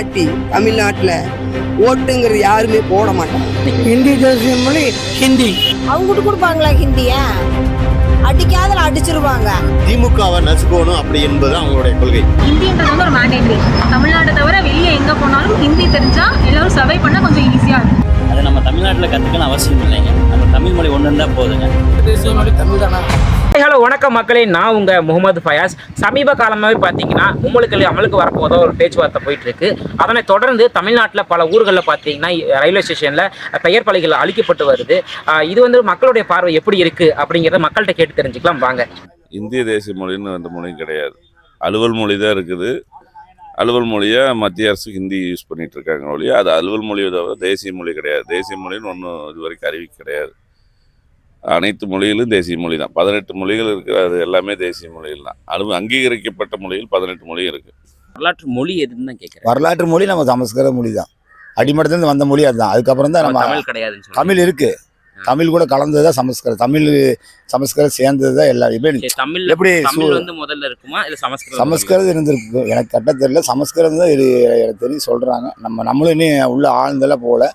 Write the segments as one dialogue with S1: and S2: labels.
S1: இல்லாட்டி தமிழ்நாட்டில் ஓட்டுங்கிறது யாருமே போட மாட்டாங்க.
S2: ஹிந்தி தேசிய மொழி ஹிந்தி.
S3: அவங்ககிட்ட கொடுப்பாங்களா ஹிந்தியா? அடிக்காதல அடிச்சிருவாங்க.
S4: திமுகவை நசுக்கணும் அப்படி என்பது அவங்களுடைய கொள்கை.
S5: ஹிந்தின்றது வந்து ஒரு மேண்டேட்ரி தமிழ்நாட்டை தவிர வெளியே எங்கே போனாலும் ஹிந்தி தெரிஞ்சா எல்லாரும் சர்வை பண்ண கொஞ்சம் ஈஸியாக இருக்கும்.
S6: அது நம்ம தமிழ்நாட்டில் கற்றுக்கணும் அவசியம் இல்லைங்க. நம்ம தமிழ் மொழி ஒன்று இருந்தால் போதுங்க.
S2: தேசிய மொழி தமிழ் தானா
S7: ஹலோ வணக்கம் மக்களே. நான் உங்க முகமது ஃபயாஸ். சமீப காலமாகவே பார்த்தீங்கன்னா உங்களுக்கு அமலுக்கு வரப்போதோ ஒரு பேச்சுவார்த்தை போயிட்டு இருக்கு அதனை தொடர்ந்து தமிழ்நாட்டில் பல ஊர்களில் பார்த்தீங்கன்னா ரயில்வே ஸ்டேஷனில் பெயர் பலகைகள் அழிக்கப்பட்டு வருது. இது வந்து மக்களுடைய பார்வை எப்படி இருக்கு அப்படிங்கிறத மக்கள்கிட்ட கேட்டு தெரிஞ்சுக்கலாம். வாங்க.
S8: இந்திய தேசிய மொழின்னு அந்த மொழியும் கிடையாது. அலுவல் மொழி தான் இருக்குது. அலுவல் மொழியை மத்திய அரசு ஹிந்தி யூஸ் பண்ணிட்டு இருக்காங்க ஒழிய அது அலுவல் மொழியை தவிர தேசிய மொழி கிடையாது. தேசிய மொழின்னு ஒன்றும் இது வரைக்கும் அறிவிக்க கிடையாது. அனைத்து மொழிகளும் தேசிய மொழி தான் பதினெட்டு மொழிகள் இருக்குது அது எல்லாமே தேசிய மொழிகள் தான். அலுவல் அங்கீகரிக்கப்பட்ட மொழிகள் பதினெட்டு மொழி இருக்குது
S6: வரலாற்று மொழி எதுன்னு தான் கேட்குறேன்
S9: வரலாற்று மொழி நம்ம சமஸ்கிருத மொழி தான் அடிமட்டத்துலேருந்து வந்த மொழி அதுதான். அதுக்கப்புறம் தான் நம்ம
S6: தமிழ் சொல்லி
S9: தமிழ் இருக்கு. தமிழ் கூட கலந்தது தான் சமஸ்கிருதம் தமிழ் சமஸ்கிருதம் சேர்ந்தது தான் எல்லா இப்போ
S6: சரி, தமிழ்
S9: எப்படி
S6: வந்து முதல்ல இருக்குமா இல்ல சமஸ்கிருதம்
S9: சமஸ்கிருதம் இருந்திருக்கு. எனக்கு கட்ட தெரியல. சமஸ்கிருதம் தான் இது எனக்கு தெரியும் சொல்கிறாங்க நம்ம நம்மளும் இன்னும் உள்ள ஆழ்ந்தெல்லாம் போகல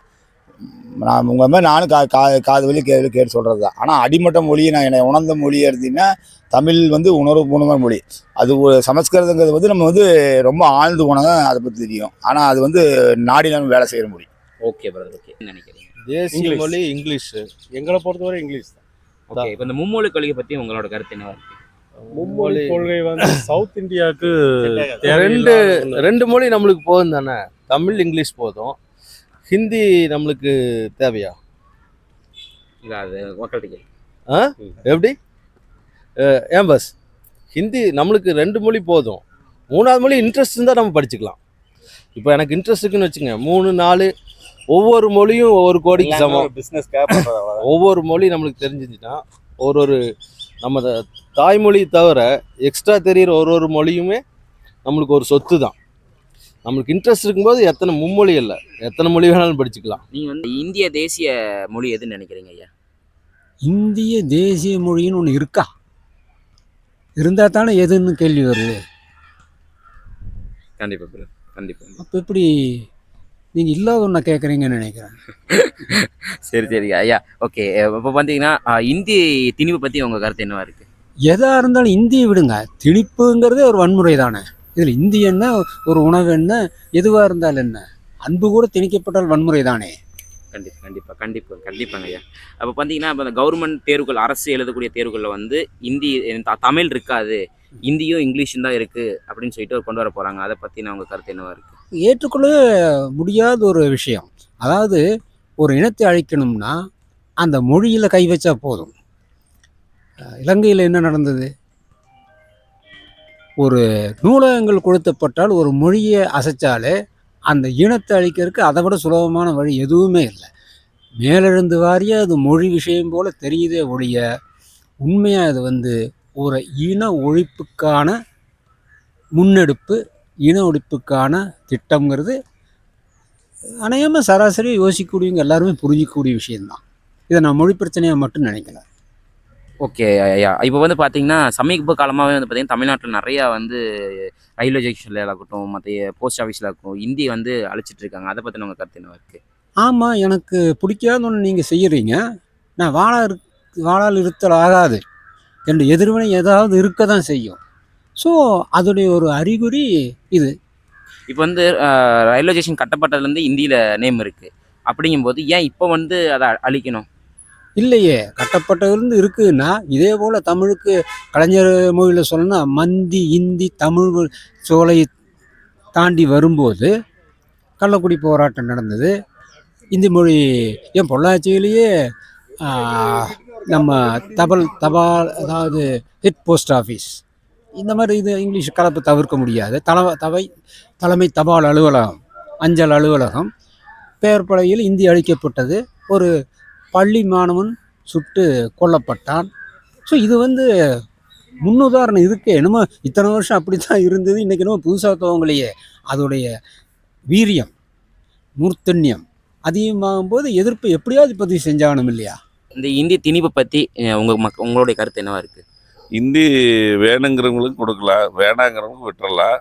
S9: நான் உங்கள் மாதிரி நானும் கா கா காது வழி கேள்வி கேட்டு சொல்கிறது தான் ஆனால் அடிமட்ட மொழியை நான் என்னை உணர்ந்த மொழி எடுத்தீங்கன்னா தமிழ் வந்து உணர்வுபூர்வமான மொழி. அது ஒரு சமஸ்கிருதங்கிறது வந்து நம்ம வந்து ரொம்ப ஆழ்ந்து போனால் தான் அதை பற்றி தெரியும். ஆனால் அது வந்து நாடி நம்ம வேலை செய்கிற மொழி.
S6: Okay brother okay. நினைக்கிறீங்க?
S4: தேசிய மொழி இங்கிலீஷ். எங்களை பொறுத்தவரை இங்கிலீஷ் தான்.
S6: ஓகே இப்போ இந்த மும்மொழி கொள்கை பத்தி உங்களோட கருத்து என்னவா இருக்கு?
S10: மும்மொழி கொள்கை வந்து சவுத் இந்தியாவுக்கு
S4: ரெண்டு
S10: ரெண்டு
S4: ரெண்டு மொழி நம்மளுக்கு போதும் தானே? தமிழ் இங்கிலீஷ் போதும். ஹிந்தி நம்மளுக்கு தேவையா?
S6: இல்ல அது மக்கள்கிட்ட கேளு.
S4: எப்படி? ஏன் பஸ் ஹிந்தி நம்மளுக்கு ரெண்டு மொழி போதும். மூணாவது மொழி இன்ட்ரெஸ்ட் இருந்தால் நம்ம படிச்சுக்கலாம். இப்போ எனக்கு இன்ட்ரெஸ்ட் இருக்குன்னு வச்சுங்க மூணு நாலு ஒவ்வொரு மொழியும் ஒவ்வொரு கோடிக்கு சமம்.
S10: பிசினஸ் கேப்
S4: ஒவ்வொரு மொழி நம்மளுக்கு தெரிஞ்சிச்சுன்னா ஒரு ஒரு நம்ம தாய்மொழி தவிர எக்ஸ்ட்ரா தெரியிற ஒரு ஒரு மொழியுமே நம்மளுக்கு ஒரு சொத்து தான் நம்மளுக்கு இன்ட்ரெஸ்ட் இருக்கும்போது எத்தனை மும்மொழி இல்லை. எத்தனை மொழி வேணாலும் படிச்சுக்கலாம்.
S6: நீங்க வந்து இந்திய தேசிய மொழி எதுன்னு நினைக்கிறீங்க ஐயா?
S2: இந்திய தேசிய மொழின்னு ஒன்று இருக்கா? இருந்தால் தானே எதுன்னு கேள்வி வருது.
S6: கண்டிப்பா பிரதர் கண்டிப்பா.
S2: அப்போ எப்படி நீங்கள் இல்லாத ஒன்றை கேட்குறீங்கன்னு நினைக்கிறேன்.
S6: சரி சரி ஐயா. ஓகே இப்போ பார்த்தீங்கன்னா இந்தி திணிப்பு பத்தி உங்க கருத்து என்னவா இருக்கு?
S2: எதாக இருந்தாலும் இந்தியை விடுங்க. திணிப்புங்கிறதே ஒரு வன்முறை தானே. இதில் இந்தி என்ன ஒரு உணவு என்ன எதுவாக இருந்தாலும் என்ன? அன்பு கூட திணிக்கப்பட்டால் வன்முறை தானே?
S6: கண்டிப்பா கண்டிப்பா கண்டிப்பா கண்டிப்பாங்க ஐயா. அப்போ பார்த்தீங்கன்னா இப்போ இந்த கவர்மெண்ட் தேர்வுகள் அரசு எழுதக்கூடிய தேர்வுகளில் வந்து இந்தி தமிழ் இருக்காது. இந்தியும் இங்கிலீஷும் தான் இருக்கு அப்படின்னு சொல்லிட்டு கொண்டு வர போறாங்க. அதை நான் உங்க கருத்து என்னவா இருக்கு?
S2: ஏற்றுக்கொள்ள முடியாத ஒரு விஷயம். அதாவது ஒரு இனத்தை அழிக்கணும்னா அந்த மொழியில் கை வச்சா போதும். இலங்கையில் என்ன நடந்தது? ஒரு நூலகங்கள் கொளுத்தப்பட்டால் ஒரு மொழியை அசைச்சாலே அந்த இனத்தை அழிக்கிறதுக்கு அதை விட சுலபமான வழி எதுவுமே இல்லை. மேலெழுந்து வாரிய அது மொழி விஷயம் போல் தெரியுதே ஒழிய உண்மையாக அது வந்து ஒரு இன ஒழிப்புக்கான முன்னெடுப்பு இன ஒழிப்புக்கான திட்டம்ங்கிறது அநேகமாக சராசரி யோசிக்கக்கூடியவங்க எல்லாருமே புரிஞ்சிக்கக்கூடிய விஷயம்தான். இதை நான் மொழி பிரச்சனையாக மட்டும் நினைக்கல.
S6: ஓகே ஐயா இப்போ வந்து பார்த்தீங்கன்னா சமீப காலமாகவே வந்து பார்த்தீங்கன்னா தமிழ்நாட்டில் நிறையா வந்து ரயில்வே ஸ்டேஷனில் ஆகட்டும் மற்ற போஸ்ட் ஆஃபீஸில் ஆகட்டும் இந்தி வந்து அழிச்சிட்டு இருக்காங்க. அதை பற்றின உங்கள் கருத்து என்னவா இருக்கு?
S2: ஆமாம் எனக்கு பிடிக்காத ஒன்று நீங்கள் செய்கிறீங்க நான் வாழா இரு வாழால் இருத்தல் ஆகாது. என்ற எதிர்வினை ஏதாவது இருக்க தான் செய்யும். ஸோ அதோடைய ஒரு அறிகுறி இது.
S6: இப்போ வந்து ரயில்வே ஸ்டேஷன் கட்டப்பட்டதுலேருந்து இந்தியில் நேம் இருக்குது அப்படிங்கும்போது ஏன் இப்போ வந்து அதை அழிக்கணும்?
S2: இல்லையே. கட்டப்பட்டதுலேருந்து இருக்குதுன்னா இதே போல் தமிழுக்கு கலைஞர் மொழியில் சொல்லணும்னா மந்தி இந்தி தமிழ் சோலை தாண்டி வரும்போது கள்ளக்குடி போராட்டம் நடந்தது. இந்தி மொழி ஏன் பொள்ளாச்சியிலேயே நம்ம தபால் தபால் அதாவது ஹெட் போஸ்ட் ஆஃபீஸ். இந்த மாதிரி இது இங்கிலீஷ் கலப்பு தவிர்க்க முடியாது. தல தவை தலைமை தபால் அலுவலகம் அஞ்சல் அலுவலகம் பெயர் பலகையில் இந்தி அளிக்கப்பட்டது ஒரு பள்ளி மாணவன் சுட்டு கொல்லப்பட்டான். ஸோ இது வந்து முன்னுதாரணம். இருக்கு என்னமோ இத்தனை வருஷம் அப்படி தான் இருந்தது. இன்றைக்கி என்னமோ புதுசாக துவங்கலையே அதோடைய வீரியம் மூர்த்தன்யம் அதிகமாகும் போது எதிர்ப்பு எப்படியாவது பதிவு செஞ்சாகணும் இல்லையா?
S6: இந்த இந்தி திணிப்பை பற்றி உங்கள் மக் உங்களுடைய கருத்து என்னவா இருக்குது
S8: இந்தி வேணுங்கிறவங்களுக்கு கொடுக்கலாம். வேணாங்கிறவங்களுக்கு விட்டுறலாம்.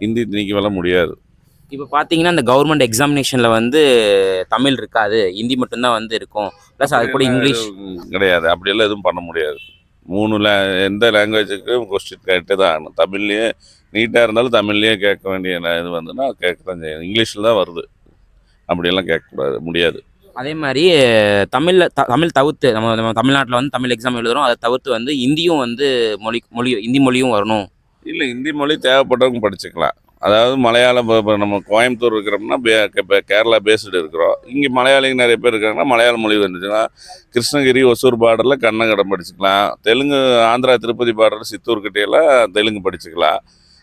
S8: இந்தி திணிக்க வேலை முடியாது.
S6: இப்போ பார்த்தீங்கன்னா இந்த கவர்மெண்ட் எக்ஸாமினேஷனில் வந்து தமிழ் இருக்காது ஹிந்தி மட்டும்தான் வந்து இருக்கும். ப்ளஸ் அது கூட இங்கிலீஷ்
S8: கிடையாது. அப்படியெல்லாம் எதுவும் பண்ண முடியாது. மூணு லே எந்த லாங்குவேஜுக்கும் கொஸ்டின் கேட்டு தான் ஆகணும். தமிழ்லேயே நீட்டாக இருந்தாலும் தமிழ்லேயே கேட்க வேண்டிய இது வந்துன்னா கேட்க தான் செய்யணும். இங்கிலீஷில் தான் வருது. அப்படியெல்லாம் கேட்கக்கூடாது முடியாது.
S6: அதே மாதிரி தமிழில் த தமிழ் தவிர்த்து நம்ம நம்ம தமிழ்நாட்டில் வந்து தமிழ் எக்ஸாம் எழுதுறோம். அதை தவிர்த்து வந்து இந்தியும் வந்து மொழி மொழி ஹிந்தி மொழியும் வரணும்.
S8: இல்லை ஹிந்தி மொழி தேவைப்பட்டவங்க படிச்சுக்கலாம். அதாவது மலையாளம் இப்போ நம்ம கோயம்புத்தூர் இருக்கிறோம்னா பே இப்போ கேரளா பேஸ்டு இருக்கிறோம். இங்கே மலையாளிங்க நிறைய பேர் இருக்காங்கன்னா மலையாள மொழி வந்துச்சுன்னா கிருஷ்ணகிரி ஒசூர் பார்டரில் கன்னடம் படிச்சுக்கலாம். தெலுங்கு ஆந்திரா திருப்பதி பார்டர் சித்தூர் கிட்டையெல்லாம் தெலுங்கு படிச்சுக்கலாம்.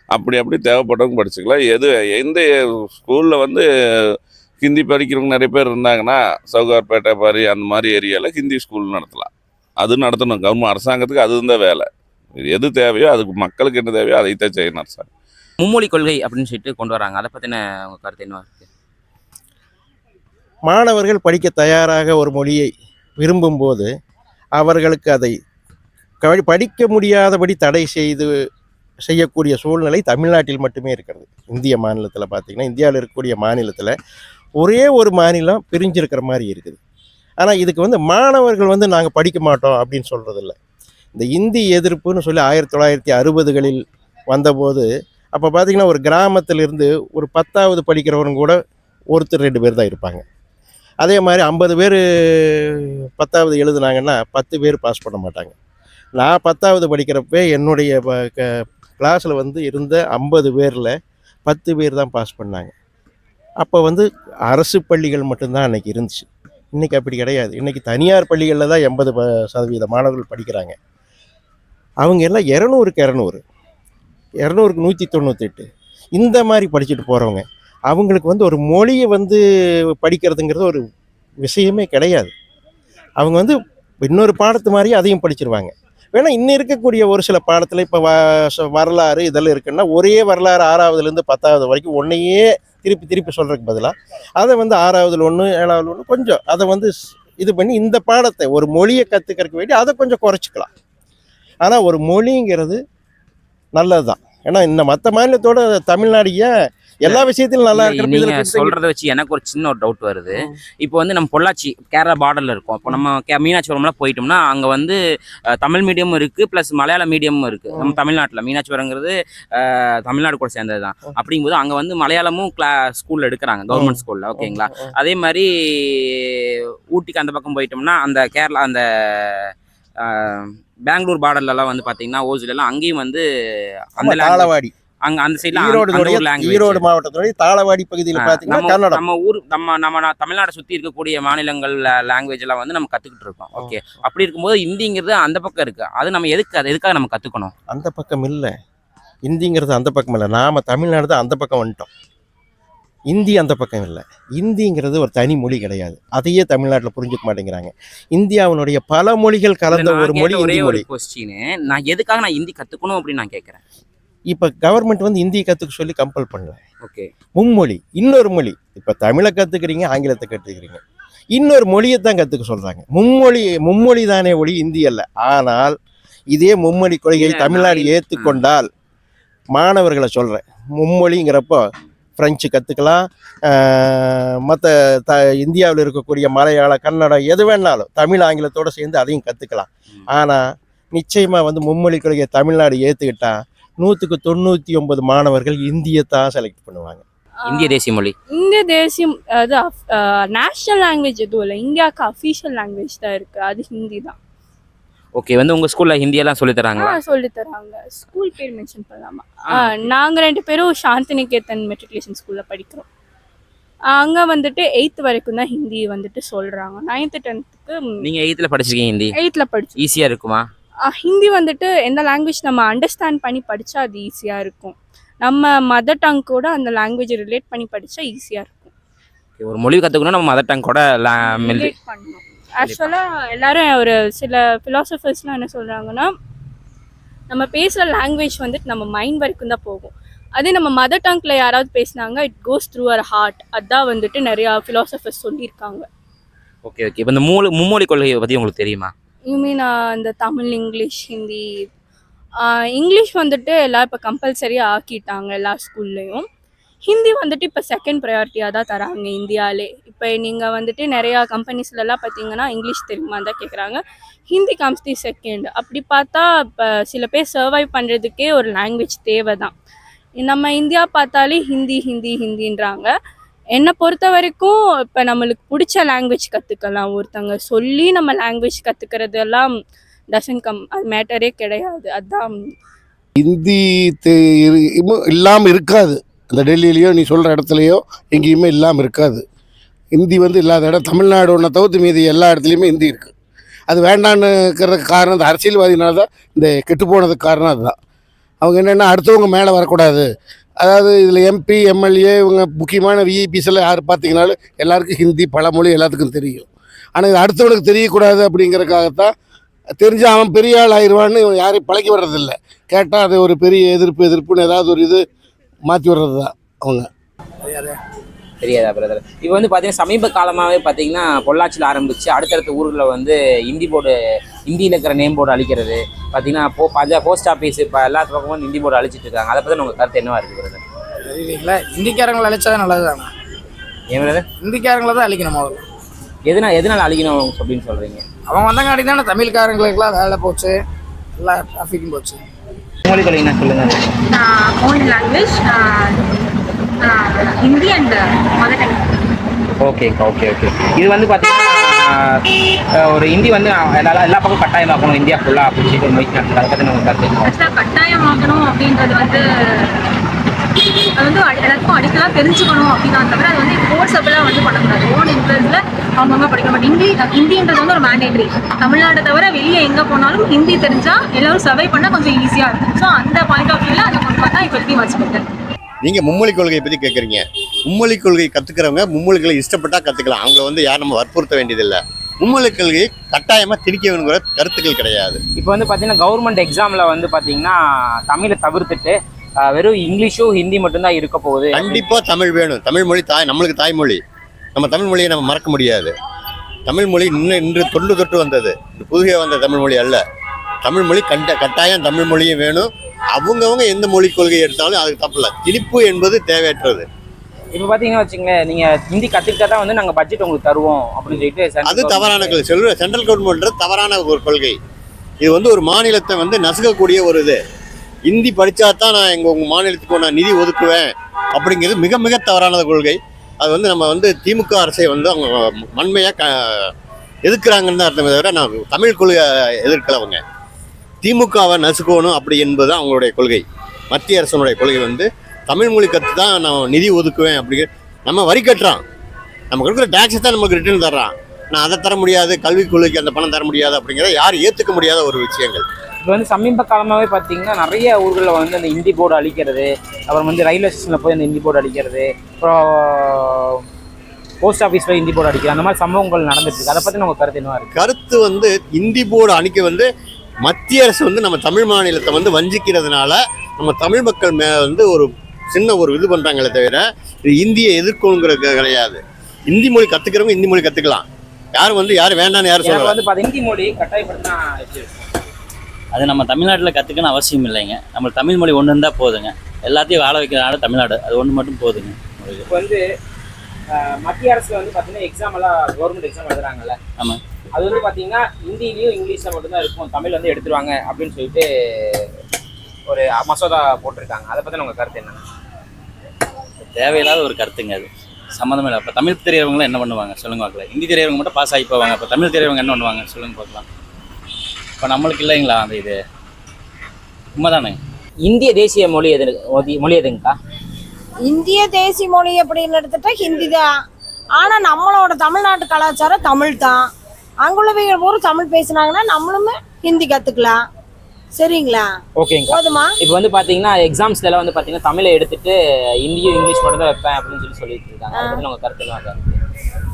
S8: அப்படி அப்படி தேவைப்பட்டவங்க படிச்சுக்கலாம். எது எந்த ஸ்கூலில் வந்து ஹிந்தி படிக்கிறவங்க நிறைய பேர் இருந்தாங்கன்னா சவுகார்பேட்டை பாரி அந்த மாதிரி ஏரியாவில் ஹிந்தி ஸ்கூல் நடத்தலாம். அது நடத்தணும். கவர்மெண்ட் அரசாங்கத்துக்கு அதுதான் வேலை. எது தேவையோ அதுக்கு மக்களுக்கு என்ன தேவையோ அதைத்தான் செய்யணும் அரசாங்கம்
S6: மும்மொழி கொள்கை அப்படின்னு சொல்லிட்டு கொண்டு வராங்க. அதை பற்றின உங்கள் கருத்து என்ன இருக்கு?
S11: மாணவர்கள் படிக்க தயாராக ஒரு மொழியை விரும்பும்போது அவர்களுக்கு அதை படிக்க முடியாதபடி தடை செய்து செய்யக்கூடிய சூழ்நிலை தமிழ்நாட்டில் மட்டுமே இருக்கிறது. இந்திய மாநிலத்தில் பார்த்தீங்கன்னா இந்தியாவில் இருக்கக்கூடிய மாநிலத்தில் ஒரே ஒரு மாநிலம் பிரிஞ்சிருக்கிற மாதிரி இருக்குது. ஆனால் இதுக்கு வந்து மாணவர்கள் வந்து நாங்கள் படிக்க மாட்டோம் அப்படின்னு சொல்கிறதில்ல இந்த இந்தி எதிர்ப்புன்னு சொல்லி ஆயிரத்தி தொள்ளாயிரத்தி அறுபதுகளில் வந்தபோது அப்போ பார்த்தீங்கன்னா ஒரு கிராமத்திலிருந்து ஒரு பத்தாவது படிக்கிறவங்க கூட ஒருத்தர் ரெண்டு பேர் தான் இருப்பாங்க. அதே மாதிரி ஐம்பது பேர் பத்தாவது எழுதுனாங்கன்னா பத்து பேர் பாஸ் பண்ண மாட்டாங்க. நான் பத்தாவது படிக்கிறப்ப என்னுடைய கிளாஸில் வந்து இருந்த ஐம்பது பேரில் பத்து பேர் தான் பாஸ் பண்ணாங்க. அப்போ வந்து அரசு பள்ளிகள் மட்டும்தான் அன்றைக்கி இருந்துச்சு. இன்றைக்கி அப்படி கிடையாது. இன்றைக்கி தனியார் பள்ளிகளில் தான் எண்பது ப சதவீத மாணவர்கள் படிக்கிறாங்க. அவங்க எல்லாம் இரநூறுக்கு இரநூறு. இரநூறுக்கு நூற்றி தொண்ணூற்றெட்டு இந்த மாதிரி படிச்சுட்டு போகிறவங்க அவங்களுக்கு வந்து ஒரு மொழியை வந்து படிக்கிறதுங்கிறது ஒரு விஷயமே கிடையாது. அவங்க வந்து இன்னொரு பாடத்து மாதிரி அதையும் படிச்சிருவாங்க. வேணால் இன்னும் இருக்கக்கூடிய ஒரு சில பாடத்தில் இப்போ வ ச- வரலாறு இதெல்லாம் இருக்குன்னா ஒரே வரலாறு ஆறாவதுலேருந்து பத்தாவது வரைக்கும் ஒன்றையே திருப்பி திருப்பி சொல்கிறதுக்கு பதிலாக அதை வந்து ஆறாவதுல ஒன்று ஏழாவதுல ஒன்று கொஞ்சம் அதை வந்து ஸ்- இது பண்ணி இந்த பாடத்தை ஒரு மொழியை கற்றுக்கிறதுக்கு வேண்டி அதை கொஞ்சம் குறைச்சிக்கலாம். ஆனால் ஒரு மொழிங்கிறது நல்லது தான் ஏன்னா இந்த மற்ற மாநிலத்தோட தமிழ்நாடு ஏன் எல்லா விஷயத்திலும் நல்லா
S6: நீங்க சொல்றத வச்சு எனக்கு ஒரு சின்ன ஒரு டவுட் வருது. இப்போ வந்து நம்ம பொள்ளாச்சி கேரளா பார்டர்ல இருக்கோம். இப்போ நம்ம கே மீனாட்சிபுரம்லாம் போயிட்டோம்னா அங்க வந்து தமிழ் மீடியமும் இருக்கு ப்ளஸ் மலையாள மீடியமும் இருக்கு. நம்ம தமிழ்நாட்டில். மீனாட்சிபுரங்கிறது அஹ், தமிழ்நாடு கூட சேர்ந்தது தான் அப்படிங்கும்போது அங்க வந்து மலையாளமும் கிளா ஸ்கூல்ல எடுக்கிறாங்க. கவர்மெண்ட் ஸ்கூல்ல ஓகேங்களா? அதே மாதிரி ஊட்டிக்கு அந்த பக்கம் போயிட்டோம்னா அந்த கேரளா அந்த பெங்களூர் பார்டர்லலாம் வந்து பார்த்தீங்கன்னா ஓசிலெல்லாம் அங்கேயும் வந்து அந்த
S11: தாளவாடி.
S6: அங்க அந்த சைடில்
S11: ஈரோடு. ஈரோடு மாவட்டத்துடைய தாளவாடி பகுதியில் பார்த்தீங்கன்னா
S6: நம்ம ஊர் நம்ம நம்ம தமிழ்நாடை சுத்தி இருக்கக்கூடிய மாநிலங்கள் லாங்குவேஜ் எல்லாம் வந்து நம்ம கத்துக்கிட்டு இருக்கோம். ஓகே அப்படி இருக்கும்போது ஹிந்திங்கிறது அந்த பக்கம் இருக்கு. அது நம்ம எதுக்கு அது எதுக்காக நம்ம கத்துக்கணும்?
S11: அந்த பக்கம் இல்லை. இந்திங்கிறது அந்த பக்கம் இல்லை. நாம தமிழ்நாடு தான் அந்த பக்கம் வந்துட்டோம். இந்தி அந்த பக்கம் இல்லை. இந்திங்கிறது ஒரு தனி மொழி கிடையாது. அதையே தமிழ்நாட்டில் புரிஞ்சுக்க மாட்டேங்கிறாங்க. இந்தியாவினுடைய பல மொழிகள் கலந்த ஒரு மொழி இந்தி மொழி.
S6: நான் எதுக்காக நான் ஹிந்தி கத்துக்கணும் அப்படின்னு நான் கேட்கறேன்
S11: இப்போ கவர்மெண்ட் வந்து இந்தியை கற்றுக்க சொல்லி கம்பல் பண்ணல.
S6: ஓகே.
S11: மும்மொழி இன்னொரு மொழி. இப்போ தமிழை கற்றுக்கிறீங்க ஆங்கிலத்தை கற்றுக்கிறீங்க இன்னொரு மொழியை தான் கற்றுக்க சொல்கிறாங்க மும்மொழி மும்மொழி தானே ஒளி இந்தி அல்ல. ஆனால் இதே மும்மொழி கொள்கையை தமிழ்நாடு ஏற்றுக்கொண்டால் மாணவர்களை சொல்கிறேன் மும்மொழிங்கிறப்போ ஃப்ரெஞ்சு கற்றுக்கலாம் மற்ற த இந்தியாவில் இருக்கக்கூடிய மலையாள கன்னடம் எது வேணாலும் தமிழ் ஆங்கிலத்தோடு சேர்ந்து அதையும் கற்றுக்கலாம் ஆனால் நிச்சயமாக வந்து மும்மொழி கொள்கையை தமிழ்நாடு ஏற்றுக்கிட்டா நூற்றுக்கு தொண்ணூற்றி ஒன்பது மாணவர்கள் இந்தியை தான் செலக்ட் பண்ணுவாங்க.
S6: இந்திய தேசிய மொழி.
S12: இந்திய தேசியம் அது நேஷ்னல் லாங்குவேஜ் எதுவும் இல்லை. இந்தியாவுக்கு அஃபிஷியல் லாங்குவேஜ் தான் இருக்குது அது ஹிந்தி தான்.
S6: ஓகே வந்து உங்க ஸ்கூல்ல ஹிந்தி எல்லாம் சொல்லி
S12: ஆ
S6: தராங்களா
S12: சொல்லி தராங்க. ஸ்கூல் பேர் மென்ஷன் பண்ணலாமா?
S6: ஆ.
S12: நாங்கள் ரெண்டு பேரும் சாந்திநிகேதன் மெட்ரிகுலேஷன் ஸ்கூலில் படிக்கிறோம். அங்கே வந்துட்டு எயித்து வரைக்கும் தான் ஹிந்தி வந்துட்டு சொல்கிறாங்க நைன்த்து டென்த்துக்கு
S6: நீங்க எயித்துல படிச்சிருக்கீங்க ஹிந்தி?
S12: எயித்தில் படிச்சு
S6: ஈஸியா இருக்குமா?
S12: ஹிந்தி வந்துட்டு எந்த லாங்குவேஜ் நம்ம அண்டர்ஸ்டாண்ட் பண்ணி படித்தா அது ஈஸியாக இருக்கும். நம்ம மதர் டங் கூட அந்த லாங்குவேஜை ரிலேட் பண்ணி படித்தா ஈஸியாக இருக்கும்.
S6: ஒரு மொழி கத்துக்கணும் நம்ம மதர் டங் கூட
S12: பண்ணணும். ஆக்சுவலாக எல்லாரும் ஒரு சில ஃபிலாசபர்ஸ்லாம் என்ன சொல்கிறாங்கன்னா நம்ம பேசுகிற லாங்குவேஜ் வந்துட்டு நம்ம மைண்ட் வரைக்கும் தான் போகும். அதே நம்ம மதர் டங்க்ல யாராவது பேசினாங்க it goes through our heart அதான் வந்துட்டு நிறையா ஃபிலாசபர்ஸ் சொல்லியிருக்காங்க.
S6: ஓகே ஓகே இப்போ இந்த மூணு மும்மொழி கொள்கையை பத்தி உங்களுக்கு தெரியுமா?
S12: யூ மீன் இந்த தமிழ் இங்கிலீஷ் ஹிந்தி இங்கிலீஷ் வந்துட்டு எல்லாம் இப்போ கம்பல்சரியாக ஆக்கிட்டாங்க எல்லா ஸ்கூல்லையும் ஹிந்தி வந்துட்டு இப்போ செகண்ட் ப்ரையாரிட்டியாக தான் தராங்க இந்தியாவிலே இப்போ நீங்கள் வந்துட்டு நிறையா கம்பெனிஸ்லலாம் பார்த்தீங்கன்னா இங்கிலீஷ் தெரியுமா தான் கேட்குறாங்க ஹிந்தி கம்ஸ் தி செகண்ட் அப்படி பார்த்தா இப்போ சில பேர் சர்வைவ் பண்ணுறதுக்கே ஒரு லாங்குவேஜ் தேவை தான் நம்ம இந்தியா பார்த்தாலே ஹிந்தி ஹிந்தி ஹிந்தின்றாங்க. என்னை பொறுத்த வரைக்கும் இப்போ நம்மளுக்கு பிடிச்ச லாங்குவேஜ் கற்றுக்கலாம் ஒருத்தங்க சொல்லி நம்ம லாங்குவேஜ் கற்றுக்கிறதெல்லாம் டசன் கம் அது மேட்டரே கிடையாது. அதுதான்
S4: ஹிந்தி இல்லாமல் இருக்காது. இந்த டெல்லியிலையோ நீ சொல்கிற இடத்துலையோ எங்கேயுமே இல்லாமல் இருக்காது. ஹிந்தி வந்து இல்லாத இடம். தமிழ்நாடு ஒன்றை தவிர்த்து மீதி எல்லா இடத்துலையுமே ஹிந்தி இருக்குது அது வேண்டான்னுக்கிறதுக்கு காரணம் இந்த அரசியல்வாதினால தான் இந்த கெட்டு போனதுக்கு காரணம் அதுதான். அவங்க என்னென்னா அடுத்தவங்க மேலே வரக்கூடாது. அதாவது இதில் எம்பி எம்எல்ஏ இவங்க முக்கியமான விஐபிஸ் எல்லாம் யார் பார்த்தீங்கனாலும் எல்லாருக்கும் ஹிந்தி பழமொழி எல்லாத்துக்கும் தெரியும். ஆனால் இது அடுத்தவனுக்கு தெரியக்கூடாது அப்படிங்கிறதுக்காகத்தான் தெரிஞ்சு அவன் பெரிய ஆள் ஆயிடுவான்னு இவன் யாரையும் பழக்கி வர்றதில்லை கேட்டால் அது ஒரு பெரிய எதிர்ப்பு எதிர்ப்புன்னு ஏதாவது ஒரு இது மாற்றி வர்றது தான் அவங்க.
S6: தெரியாதா? பிரதர் இப்போ வந்து பார்த்தீங்கன்னா சமீப காலமாகவே பார்த்தீங்கன்னா பொள்ளாச்சியில் ஆரம்பித்து அடுத்தடுத்த ஊர்களில் வந்து ஹிந்தி போர்டு ஹிந்தியில் இருக்கிற நேம் போர்டு அழிக்கிறது. பார்த்தீங்கன்னா போ பஞ்சா போஸ்ட் ஆஃபீஸ் இப்போ எல்லா பக்கமும் ஹிந்தி போர்டு அழிச்சிட்டு இருக்காங்க. அதை பற்றி உங்கள் கருத்து என்னவா இருக்குது பிரதர்
S13: தெரியல இந்திக்காரங்களை அழைச்சா நல்லது தானே
S6: ஏன் பிரதர்
S13: இந்திக்காரங்களை தான் அழிக்கணும்? முதல்ல
S6: எதனால் எதனால் அழிக்கணும் அப்படின்னு சொல்கிறீங்க
S13: அவங்க வந்தங்காட்டி தானே தமிழ்காரங்களுக்குலாம் வேலை போச்சு எல்லா டிராஃபிக்கும் போச்சு.
S6: மொழிகள் என்ன சொல்லுங்கள்
S14: own language Hindi and mother tongue
S6: ஓகேக்கா ஓகே ஓகே இது வந்து பார்த்தீங்கன்னா ஒரு ஹிந்தி வந்து எல்லா எல்லா பக்கம் கட்டாயமாக்கணும் இந்தியா ஃபுல்லாக அப்படின்னு என்ன?
S14: ஆக்சுவலாக கட்டாயமாக்கணும் அப்படின்றது வந்து அது வந்து அடி- எல்லாருக்கும் அடிக்கலாம் தெரிஞ்சுக்கணும் அப்படின்னா தவிர அது வந்து ஃபோர்ஸபிளாக வந்து பண்ணக்கூடாது. ஓன் இன்ஃப்ளூயன்ஸில் அவங்கவுங்க படிக்க மாட்டோம் ஹிந்தி ஹிந்தின்றது வந்து ஒரு மேண்டேட்ரி தமிழ்நாட்டை தவிர வெளியே எங்கே போனாலும் ஹிந்தி தெரிஞ்சால் எல்லாரும் சர்வை பண்ண கொஞ்சம் ஈஸியாக இருக்கும். ஸோ அந்த பாயிண்ட் ஆஃப் வியூவில் அதை கொண்டு பார்த்தா இப்போ எப்படி பெட்டர்
S15: நீங்கள் மும்மொழி கொள்கையை பற்றி கேட்குறீங்க மும்மொழி கொள்கை கற்றுக்கிறவங்க மும்மொழிகளை இஷ்டப்பட்டால் கற்றுக்கலாம் அவங்கள வந்து யாரும் நம்ம வற்புறுத்த வேண்டியதில்லை. மும்மொழி கொள்கையை கட்டாயமாக திணிக்க வேணுங்கிற கருத்துக்கள் கிடையாது.
S6: இப்போ வந்து பார்த்தீங்கன்னா கவர்மெண்ட் எக்ஸாமில் வந்து பார்த்தீங்கன்னா தமிழை தவிர்த்துட்டு வெறும் இங்கிலீஷும் ஹிந்தி மட்டும்தான் இருக்க போகுது.
S15: கண்டிப்பாக தமிழ் வேணும். தமிழ் மொழி தாய் நம்மளுக்கு தாய்மொழி நம்ம தமிழ் மொழியை நம்ம மறக்க முடியாது. தமிழ் மொழி இன்னும் இன்று தொன்று தொட்டு வந்தது. இது புதுகை வந்த தமிழ் மொழி அல்ல. தமிழ் மொழி கண்ட கட்டாயம் தமிழ் மொழியும் வேணும். அவங்கவங்க எந்த மொழி கொள்கை எடுத்தாலும் அதுக்கு தப்பில்ல. திணிப்பு என்பது தேவையற்றது.
S6: இப்போ பார்த்தீங்கன்னா வச்சுங்களேன் நீங்கள் ஹிந்தி கற்றுக்கிட்டா தான் வந்து நாங்கள் பட்ஜெட் உங்களுக்கு தருவோம் அப்படின்னு சொல்லிட்டு
S15: அது தவறான கொள்கை. சென்ட்ரல் கவர்மெண்ட் தவறான ஒரு கொள்கை. இது வந்து ஒரு மாநிலத்தை வந்து நசுக்கக்கூடிய ஒரு இது. இந்தி படித்தா தான் நான் எங்கள் உங்கள் மாநிலத்துக்கு நான் நிதி ஒதுக்குவேன் அப்படிங்கிறது மிக மிக தவறான கொள்கை. அது வந்து நம்ம வந்து திமுக அரசை வந்து அவங்க வன்மையாக க எதிர்க்கிறாங்கன்னு தான் அர்த்தமே தவிர நான் தமிழ் கொள்கை எதிர்க்கலவங்க திமுகவை நசுக்கணும் அப்படி என்பது தான் அவங்களுடைய கொள்கை. மத்திய அரசனுடைய கொள்கை வந்து தமிழ் மொழி கற்று தான் நான் நிதி ஒதுக்குவேன் அப்படிங்கிற நம்ம வரி கட்டுறான். நம்ம கொடுக்குற டேக்ஸை தான் நமக்கு ரிட்டர்ன் தர்றான். நான் அதை தர முடியாது கல்விக் கொள்கைக்கு அந்த பணம் தர முடியாது அப்படிங்கிறத யாரும் ஏற்றுக்க முடியாத ஒரு விஷயங்கள்.
S6: இப்போ வந்து சமீப காலமாகவே பார்த்தீங்கன்னா நிறைய ஊர்களில் வந்து அந்த ஹிந்தி போர்டு அழிக்கிறது அப்புறம் வந்து ரயில்வே ஸ்டேஷனில் போய் அந்த ஹிந்தி போர்டு அடிக்கிறது அப்புறம் போஸ்ட் ஆஃபீஸில் ஹிந்தி போர்டு அடிக்கிறது அந்த மாதிரி சம்பவங்கள் நடந்துட்டு அதை பற்றி நம்ம கருத்து என்னவா இருக்கு?
S15: கருத்து வந்து இந்தி போர்டு அணிக்க வந்து மத்திய அரசு வந்து நம்ம தமிழ் மாநிலத்தை வந்து வஞ்சிக்கிறதுனால நம்ம தமிழ் மக்கள் மே வந்து ஒரு சின்ன ஒரு இது பண்ணுறாங்களே தவிர இது இந்தியை எதிர்க்கணுங்கிறது கிடையாது. இந்தி மொழி கற்றுக்கிறவங்க இந்தி மொழி கற்றுக்கலாம் யாரும் வந்து யாரும் வேண்டாம்னு யாரும் சொல்லல.
S6: வந்து ஹிந்தி மொழி கட்டாயப்படுத்தினா?
S16: அது நம்ம தமிழ்நாட்டில் கற்றுக்கணும் அவசியம் இல்லைங்க. நம்ம தமிழ் மொழி ஒன்று இருந்தால் போதுங்க. எல்லாத்தையும் வாழ வைக்கிற நாடு தமிழ்நாடு. அது ஒன்று மட்டும் போதுங்க.
S6: இப்போ வந்து மத்திய அரசுல வந்து பார்த்தீங்கன்னா எக்ஸாம் எல்லாம் கவர்மெண்ட் எக்ஸாம் எழுதுறாங்கல்ல.
S16: ஆமாம்
S6: அது வந்து பார்த்தீங்கன்னா ஹிந்திலையும் இங்கிலீஷில் மட்டும்தான் இருக்கும். தமிழ் வந்து எடுத்துருவாங்க அப்படின்னு சொல்லிட்டு ஒரு மசோதா போட்டிருக்காங்க. அதை பற்றி உங்கள் கருத்து என்ன
S16: தேவையில்லாத ஒரு கருத்துங்க அது. சம்மந்தமே இல்லை. இப்போ தமிழ் தெரியறவங்களாம் என்ன பண்ணுவாங்க? சொல்லுங்க பார்க்கலாம். ஹிந்தி தெரியறவங்க மட்டும் பாஸ் ஆகி போவாங்க. இப்போ தமிழ் தெரியறவங்க என்ன பண்ணுவாங்க? சொல்லுங்க பார்க்கலாம். இப்போ நம்மளுக்கு இல்லைங்களா அந்த இது? உண்மைதானே?
S6: இந்திய தேசிய மொழி எது மொழி- எதுங்கக்கா?
S3: இந்திய தேசிய மொழி அப்படின்னு எடுத்துட்டா ஹிந்தி தான். ஆனா நம்மளோட தமிழ்நாட்டு கலாச்சாரம் தமிழ் தான். அங்குள்ளவங்க பூரா தமிழ் பேசுனாங்கன்னா நம்மளுமே ஹிந்தி கத்துக்கலாம். சரிங்களா?
S6: ஓகேங்க
S3: போதுமா?
S6: இப்போ வந்து பார்த்தீங்கன்னா எக்ஸாம்ஸ்ல எல்லாம் வந்து பார்த்தீங்கன்னா தமிழை எடுத்துட்டு இந்தியும் இங்கிலீஷ் மட்டும் தான் வைப்பேன் அப்படின்னு சொல்லி சொல்லிட்டு இருக்காங்க. உங்கள் கருத்து என்ன?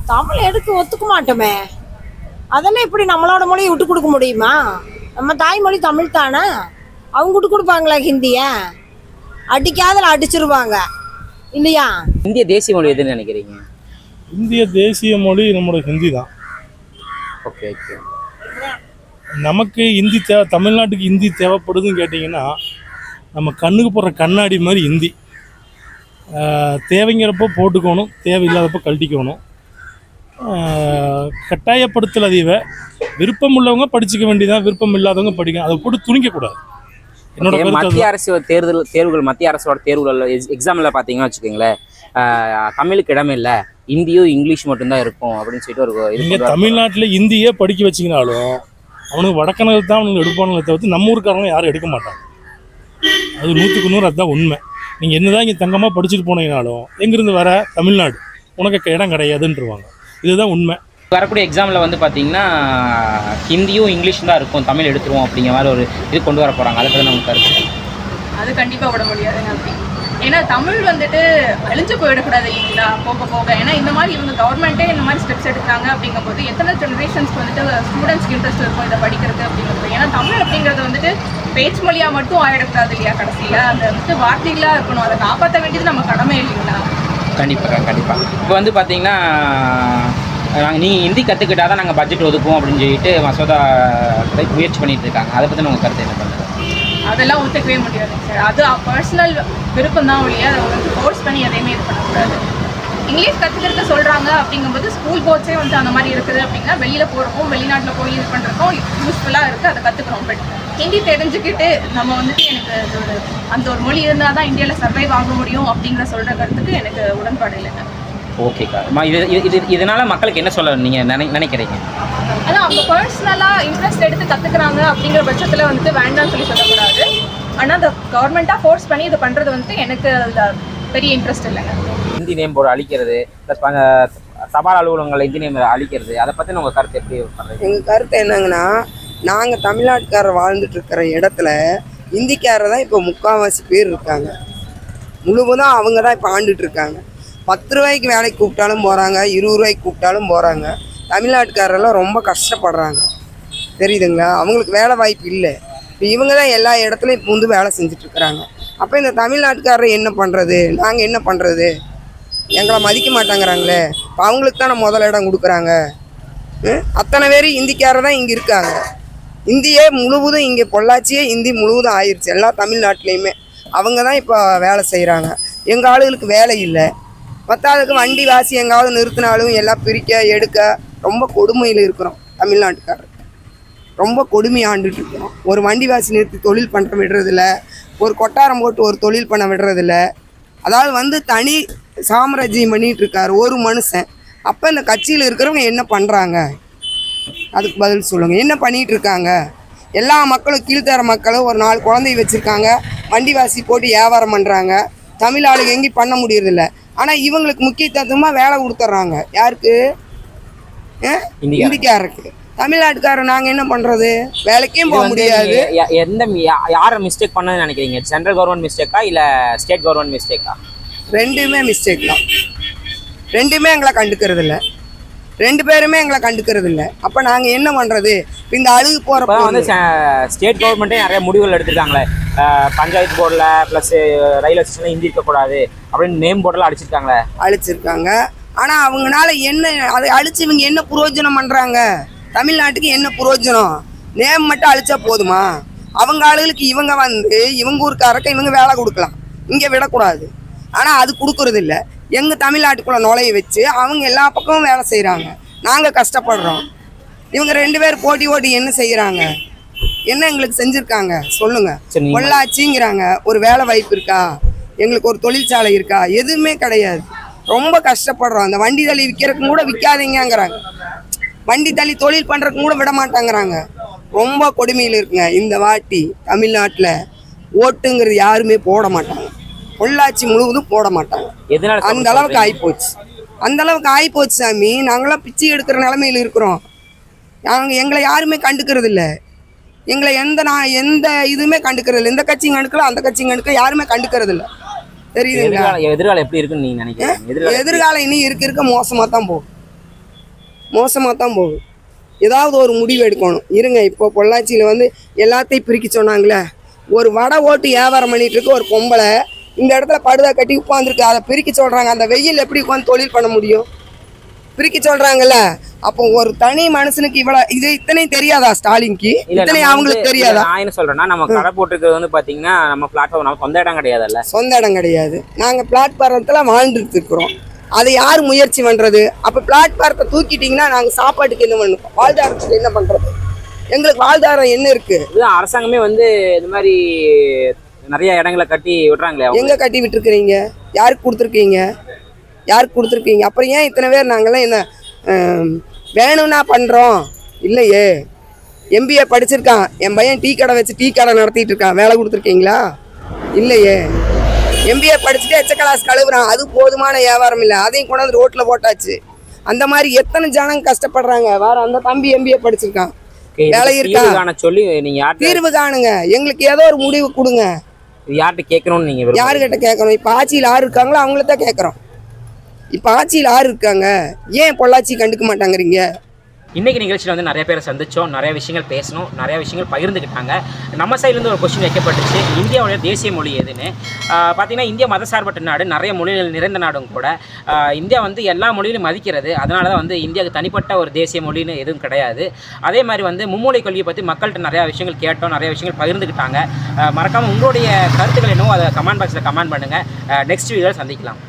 S3: தமிழ் எடுக்க ஒத்துக்க மாட்டோமே. அதெல்லாம் எப்படி நம்மளோட மொழியை விட்டு கொடுக்க முடியுமா? நம்ம தாய்மொழி தமிழ் தானே? அவங்க விட்டு கொடுப்பாங்களா ஹிந்திய? அடிக்காதல அடிச்சிருவாங்க. இல்லையா?
S6: இந்திய தேசிய மொழி எதுன்னு நினைக்கிறீங்க?
S17: இந்திய தேசிய மொழி நம்மளோட ஹிந்தி தான்.
S6: Okay okay.
S17: நமக்கு ஹிந்தி தேவை தமிழ்நாட்டுக்கு ஹிந்தி தேவைப்படுதுன்னு கேட்டிங்கன்னா நம்ம கண்ணுக்கு போடுற கண்ணாடி மாதிரி ஹிந்தி ஆஹ் தேவைங்கிறப்போ போட்டுக்கணும் தேவையில்லாதப்போ கழட்டிக்கணும். கட்டாயப்படுத்தல் அதிக. விருப்பம் உள்ளவங்க படிச்சுக்க வேண்டியதான் விருப்பம் இல்லாதவங்க படிக்க அதை போட்டு துணிக்கக்கூடாது. என்னோட
S6: மத்திய. அரசு தேர்தல் தேர்வுகள் மத்திய அரசோட தேர்வுகள் எக்ஸாம்ல பாத்தீங்கன்னா வச்சுக்கோங்களேன் தமிழுக்கு இடம் இல்லை. இந்தியும் இங்கிலீஷ் மட்டும்தான் இருக்கும் அப்படின்னு சொல்லிட்டு ஒரு வர-
S17: தமிழ்நாட்டில் இந்தியே படிக்க வச்சிங்கனாலும் அவனுக்கு வடக்கணக்கு தான் அவனுக்கு எடுப்பானுங்களே தவிர்த்து நம்ம ஊருக்காரங்க யாரும் எடுக்க மாட்டாங்க. அது நூற்றுக்கு நூறு அதுதான் உண்மை. நீங்கள் என்னதான் இங்கே தங்கமாக படிச்சுட்டு போனீங்கனாலும் எங்கேருந்து வர தமிழ்நாடு? உனக்கு இடம் கிடையாதுன்றவாங்க. இதுதான் உண்மை.
S6: வரக்கூடிய எக்ஸாம்ல வந்து பாத்தீங்கன்னா ஹிந்தியும் இங்கிலீஷும் தான் இருக்கும். தமிழ் எடுத்துருவோம் அப்படிங்கிற மாதிரி ஒரு இது கொண்டு வர போறாங்க. அதை பத்தி நமக்கு கருத்து.
S14: அது கண்டிப்பா விட முடியாதுங்க அப்படி. ஏன்னா தமிழ் வந்துட்டு அழிஞ்சு போயிடக்கூடாது இல்லைங்களா? போக போக. ஏன்னா இந்த மாதிரி இவங்க கவர்மெண்ட்டே இந்த மாதிரி ஸ்டெப்ஸ் எடுக்கிறாங்க அப்படிங்கும்போது எத்தனை ஜெனரேஷன்ஸ்க்கு வந்துட்டு ஸ்டூடெண்ட்ஸ்க்கு இன்ட்ரெஸ்ட் இருக்கும் இதை படிக்கிறது அப்படிங்கிறது ஏன்னா தமிழ் அப்படிங்கிறது வந்துட்டு பேச்சு மொழியா மட்டும் ஆயிடக்கூடாது இல்லையா கடைசியில? அந்த வந்துட்டு வார்த்தைகளா இருக்கணும். அதை காப்பாற்ற வேண்டியது நம்ம கடமை இல்லைங்களா?
S6: கண்டிப்பாக கண்டிப்பாக இப்போ வந்து பார்த்தீங்கன்னா நாங்கள் நீங்கள் ஹிந்தி கற்றுக்கிட்டா தான் நாங்கள் பட்ஜெட் ஒதுக்குவோம் அப்படின்னு சொல்லிட்டு மசோதா முயற்சி பண்ணிட்டு இருக்காங்க. அதை பற்றி உங்கள் கருத்து என்ன பண்ணுறது
S14: அதெல்லாம் ஒத்துக்கவே முடியாது சார். அது பர்சனல் விருப்பம் தான் ஒழிய அதை வந்து ஃபோர்ஸ் பண்ணி எதையுமே இது பண்ணக்கூடாது. இங்கிலீஷ் கற்றுக்கிறது சொல்கிறாங்க அப்படிங்கும்போது ஸ்கூல் போர்ட்ஸே வந்து அந்த மாதிரி இருக்குது அப்படின்னா வெளியில் போகிறோம் வெளிநாட்டில் போய் இது பண்ணுறதுக்கும் யூஸ்ஃபுல்லாக இருக்குது அதை கற்றுக்குறோம் பட் ஹிந்தி தெரிஞ்சுக்கிட்டு நம்ம வந்துட்டு எனக்கு ஒரு அந்த ஒரு மொழி இருந்தால் தான் இந்தியாவில் சர்வைவ் ஆக முடியும் அப்படிங்கிற சொல்கிற கருத்துக்கு எனக்கு உடன்பாடு இல்லைங்க.
S6: ஓகேக்கா இது இது- இது இதனால் மக்களுக்கு என்ன சொல்ல நீங்கள் நினை நினைக்கிறீங்க?
S14: அதான் அவங்க பர்சனலாக இன்ட்ரெஸ்ட் எடுத்து கற்றுக்குறாங்க அப்படிங்கிற பட்சத்தில் வந்துட்டு வேண்டாம்னு சொல்லி சொல்லக்கூடாது. ஆனால் அந்த கவர்மெண்ட்டாக ஃபோர்ஸ் பண்ணி இது பண்ணுறது வந்துட்டு எனக்கு அதில் பெரிய இன்ட்ரெஸ்ட் இல்லைங்க.
S6: ஹிந்தி நேம் போர்டு அழிக்கிறது ப்ளஸ் தபால் அலுவலகங்களில் ஹிந்தி நேம் அழிக்கிறது அதை பற்றி உங்கள் கருத்து எப்படி பண்ணுறீங்க
S1: எங்கள் கருத்து என்னங்கன்னா நாங்கள் தமிழ்நாட்டுக்காரர் வாழ்ந்துட்டு இருக்கிற இடத்துல இந்திக்காரர் தான் இப்போ முக்கால்வாசி பேர் இருக்காங்க. முழுவதும் அவங்க தான் இப்போ ஆண்டுட்டு இருக்காங்க. பத்து ரூபாய்க்கு வேலைக்கு கூப்பிட்டாலும் போகிறாங்க இருபது ரூபாய்க்கு கூப்பிட்டாலும் போகிறாங்க தமிழ்நாட்டுக்காரெல்லாம் ரொம்ப கஷ்டப்படுறாங்க. தெரியுதுங்களா? அவங்களுக்கு வேலை வாய்ப்பு இல்லை. இப்போ இவங்க தான் எல்லா இடத்துலையும் இப்போ வந்து வேலை செஞ்சிட்ருக்குறாங்க அப்போ இந்த தமிழ்நாட்டுக்காரர் என்ன பண்ணுறது நாங்கள் என்ன பண்ணுறது எங்களை மதிக்க மாட்டாங்கிறாங்களே. இப்போ அவங்களுக்கு தானே முதல் இடம் கொடுக்குறாங்க. ம்? அத்தனை பேர் இந்திக்காரர் தான் இங்கே இருக்காங்க. இந்தியே முழுவதும் இங்கே பொள்ளாச்சியே இந்தி முழுவதும் ஆயிடுச்சு எல்லா தமிழ்நாட்டிலையுமே. அவங்க தான் இப்போ வேலை செய்கிறாங்க எங்கள் ஆளுகளுக்கு வேலை இல்லை. பத்தாவதுக்கு வண்டி வாசி எங்காவது நிறுத்தினாலும் எல்லாம் பிரிக்க எடுக்க ரொம்ப கொடுமையில் இருக்கிறோம் தமிழ்நாட்டுக்காரர். ரொம்ப கொடுமையாண்டுட்டு இருக்கிறோம். ஒரு வண்டி வாசி நிறுத்தி தொழில் பண்ணுற விடுறதில்ல. ஒரு கொட்டாரம் போட்டு ஒரு தொழில் பண்ண விடுறதில்ல. அதாவது வந்து தனி சாம்ராஜ்யம் பண்ணிகிட்டு இருக்கார் ஒரு மனுஷன். அப்போ இந்த கட்சியில் இருக்கிறவங்க என்ன பண்ணுறாங்க அதுக்கு பதில் சொல்லுங்கள் என்ன பண்ணிட்டு இருக்காங்க எல்லா மக்களும் கீழ்த்தர மக்களும் ஒரு நாலு குழந்தை வச்சுருக்காங்க. வண்டி வாசி போட்டு வியாபாரம் பண்ணுறாங்க தமிழ் ஆளுங்க எங்கேயும் பண்ண முடியறதில்ல. ஆனால் இவங்களுக்கு முக்கியத்துவமாக வேலை கொடுத்துட்றாங்க. யாருக்கு. இந்திக்காரருக்கு. தமிழ்நாட்டுக்காரர் நாங்கள் என்ன பண்ணுறது வேலைக்கே போக முடியாது.
S6: எந்த யாரை மிஸ்டேக் பண்ணன்னு நினைக்கிறீங்க? சென்ட்ரல் கவர்மெண்ட் மிஸ்டேக்கா இல்லை ஸ்டேட் கவர்மெண்ட் மிஸ்டேக்கா
S1: ரெண்டுமே மிஸ்டேக் தான். ரெண்டுமே எங்களை கண்டுக்கிறது இல்ல ரெண்டு பேருமே எங்களை கண்டுக்கிறது இல்ல அப்ப நாங்க என்ன பண்றது? இப்ப இந்த அழுகு போற
S6: இப்போ வந்து ஸ்டேட் கவர்மெண்ட்டே நிறைய முடிவுகள் எடுத்திருக்காங்களே. பஞ்சாயத்து போர்டில் ப்ளஸ் ரயில்வே ஸ்டேஷனில் ஹிந்தி இருக்கக்கூடாது அப்படின்னு நேம் போர்டெல்லாம் அடிச்சிருக்காங்களே.
S1: அழிச்சிருக்காங்க. ஆனா அவங்கனால என்ன அதை அழிச்சு இவங்க என்ன புரோஜனம் பண்றாங்க? தமிழ்நாட்டுக்கு என்ன புரோஜனம்? நேம் மட்டும் அழிச்சா போதுமா? அவங்க ஆளுகளுக்கு இவங்க வந்து இவங்க ஊருக்காரக்க இவங்க வேலை கொடுக்கலாம். இங்க விடக்கூடாது. ஆனா அது கொடுக்கறது இல்ல எங்க தமிழ்நாட்டுக்குள்ள நுழைய வச்சு அவங்க எல்லா பக்கமும் வேலை செய்றாங்க. நாங்க கஷ்டப்படுறோம். இவங்க ரெண்டு பேர் போட்டி ஓட்டி என்ன செய்யறாங்க என்ன எங்களுக்கு செஞ்சிருக்காங்க? சொல்லுங்க.
S6: சரி, நீங்க-
S1: பொள்ளாச்சிங்கிறாங்க. ஒரு வேலை வாய்ப்பு இருக்கா? எங்களுக்கு ஒரு தொழிற்சாலை இருக்கா? எதுவுமே கிடையாது. ரொம்ப கஷ்டப்படுறோம். அந்த வண்டி தள்ளி விற்கிறதுக்கு கூட விற்காதீங்கங்கிறாங்க வண்டி தள்ளி தொழில் பண்ணுறதுக்கு கூட விட மாட்டாங்கிறாங்க ரொம்ப கொடுமையில் இருக்குங்க. இந்த வாட்டி தமிழ்நாட்டில் ஓட்டுங்கிறது யாருமே போட மாட்டாங்க. பொள்ளாச்சி முழுவதும் போட மாட்டாங்க.
S6: எதனால
S1: அந்த அளவுக்கு? ஆகிப்போச்சு அந்த அளவுக்கு ஆகிப்போச்சு சாமி. நாங்களாம் பிச்சை எடுக்கிற நிலமையில இருக்கிறோம். நாங்கள் எங்களை யாருமே கண்டுக்கிறது இல்லை. எங்களை எந்த நான் எந்த இதுவுமே கண்டுக்கிறது இல்லை. இந்த கட்சியும் கண்டுக்கல அந்த கட்சியும் கண்டுக்கல யாருமே கண்டுக்கிறது இல்லை. தெரியுதுங்களா?
S6: எதிர்காலம் எப்படி இருக்குன்னு நீங்க நினைக்கிறீங்க? எதிர்காலம்
S1: இனி இருக்க இருக்க மோசமாக தான் போகும் மோசமாக தான் போகும் ஏதாவது ஒரு முடிவு எடுக்கணும். இருங்க இப்போ பொள்ளாச்சியில் வந்து எல்லாத்தையும் பிரிக்க சொன்னாங்களே. ஒரு வடை ஓட்டு வியாபாரம் பண்ணிட்டு இருக்க ஒரு பொம்பளை இந்த இடத்துல படுதா கட்டி உட்காந்துருக்கு அதை பிரிக்க சொல்கிறாங்க அந்த வெயில் எப்படி உட்காந்து தொழில் பண்ண முடியும்? பிரிக்க சொல்றாங்கல்ல. அப்போ ஒரு தனி மனுஷனுக்கு இவ்வளவு இது இத்தனை தெரியாதா ஸ்டாலின்க்கு? இத்தனை அவங்களுக்கு தெரியாதா?
S6: நான் என்ன சொல்றேன்னா நம்ம கடை போட்டுருக்கிறது வந்து பாத்தீங்கன்னா நம்ம பிளாட்ஃபார்ம் நம்ம சொந்த இடம் கிடையாதுல்ல.
S1: சொந்த இடம் கிடையாது. நாங்க பிளாட்பாரத்தில் வாழ்ந்துட்டு இருக்கிறோம். அதை யார் முயற்சி பண்றது? அப்ப பிளாட்பாரத்தை தூக்கிட்டீங்கன்னா நாங்க சாப்பாட்டுக்கு என்ன பண்ணுவோம் வாழ்வாதாரத்துக்கு என்ன பண்றது? எங்களுக்கு வாழ்வாதாரம் என்ன இருக்கு?
S6: அரசாங்கமே வந்து இந்த மாதிரி நிறைய இடங்களை கட்டி விடுறாங்களே.
S1: எங்க கட்டி விட்டுருக்கிறீங்க யாருக்கு கொடுத்துருக்கீங்க? யாருக்கு கொடுத்துருக்கீங்க? அப்புறம் ஏன் இத்தனை பேர் நாங்களாம் என்ன வேணும்னா பண்ணுறோம் இல்லையே. எம்பிஏ படிச்சிருக்கான். என் பையன் டீ கடை வச்சு டீ கடை நடத்திட்டு இருக்கான் வேலை கொடுத்துருக்கீங்களா? இல்லையே. எம்பிஏ படிச்சுட்டு எச்ச கிளாஸ் கழுவுறான். அது போதுமான வியாபாரம் இல்லை. அதையும் கொண்டாந்து ரோட்டில் போட்டாச்சு. அந்த மாதிரி எத்தனை ஜனங்க கஷ்டப்படுறாங்க? வேற அந்த தம்பி எம்பிஏ படிச்சிருக்கான். வேலை இருக்கா?
S6: சொல்லி நீங்க
S1: தீர்வு காணுங்க. எங்களுக்கு ஏதோ ஒரு முடிவு கொடுங்க.
S6: யார்கிட்ட கேட்கணும்னு நீங்க விரும்புறீங்க?
S1: யாருக்கிட்ட கேட்கணும்? இப்போ ஆட்சியில் யார் இருக்காங்களோ அவங்கள தான் கேட்குறோம். இப்போ ஆட்சியில் யார் இருக்காங்க? ஏன் பொள்ளாச்சி கண்டுக்க மாட்டாங்கிறீங்க?
S6: இன்றைக்கி நிகழ்ச்சியில் வந்து நிறைய பேரை சந்திச்சோம் நிறைய விஷயங்கள் பேசணும் நிறைய விஷயங்கள் பகிர்ந்துக்கிட்டாங்க நம்ம சைட்லேருந்து ஒரு கொஸ்டின் வைக்கப்பட்டுச்சு. இந்தியாவுடைய தேசிய மொழி எதுன்னு? பார்த்திங்கன்னா பார்த்தீங்கன்னா இந்தியா மதசார்பற்ற நாடு நிறைய மொழிகள் நிறைந்த நாடும் கூட. இந்தியா வந்து எல்லா மொழியிலும் மதிக்கிறது. அதனால தான் வந்து இந்தியாவுக்கு தனிப்பட்ட ஒரு தேசிய மொழின்னு எதுவும் கிடையாது. அதே மாதிரி வந்து மும்மொழி கொள்கையை பற்றி மக்கள்கிட்ட நிறையா விஷயங்கள் கேட்டோம் நிறைய விஷயங்கள் பகிர்ந்துக்கிட்டாங்க மறக்காமல் உங்களுடைய கருத்துக்கள் என்னவோ அதை கமெண்ட் பாக்ஸில் கமெண்ட் பண்ணுங்கள் நெக்ஸ்ட் வீடியோவில் சந்திக்கலாம்.